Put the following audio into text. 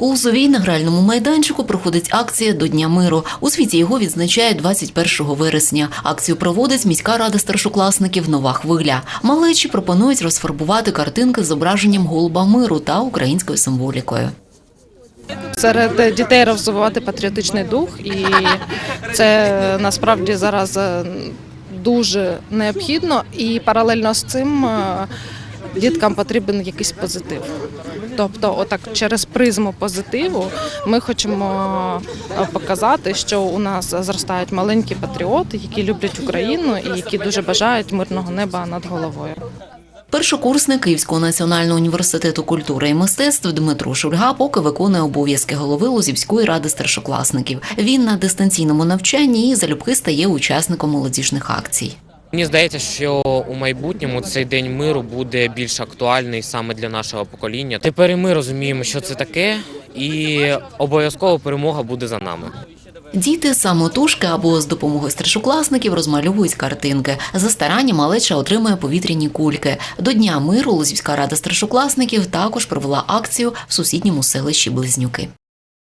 У Лозовій на гральному майданчику проходить акція до Дня миру. У світі його відзначають 21 вересня. Акцію проводить міська рада старшокласників Нова хвиля. Малечі пропонують розфарбувати картинки з зображенням голуба миру та українською символікою. серед дітей розвивати патріотичний дух, і це насправді зараз е, дуже необхідно. І паралельно з цим е, діткам потрібен якийсь позитив. Тобто, отак через призму позитиву ми хочемо е, показати, що у нас зростають маленькі патріоти, які люблять Україну і які дуже бажають мирного неба над головою. Першокурсник Київського національного університету культури і мистецтв Дмитро Шульга поки виконує обов'язки голови Лозівської ради старшокласників. Він на дистанційному навчанні і залюбки стає учасником молодіжних акцій. Мені здається, що у майбутньому цей день миру буде більш актуальний саме для нашого покоління. Тепер і ми розуміємо, що це таке, і обов'язково перемога буде за нами. Діти самотужки або з допомогою старшокласників розмальовують картинки. За старання малеча отримує повітряні кульки. До Дня миру Лозівська рада старшокласників також провела акцію в сусідньому селищі Близнюки.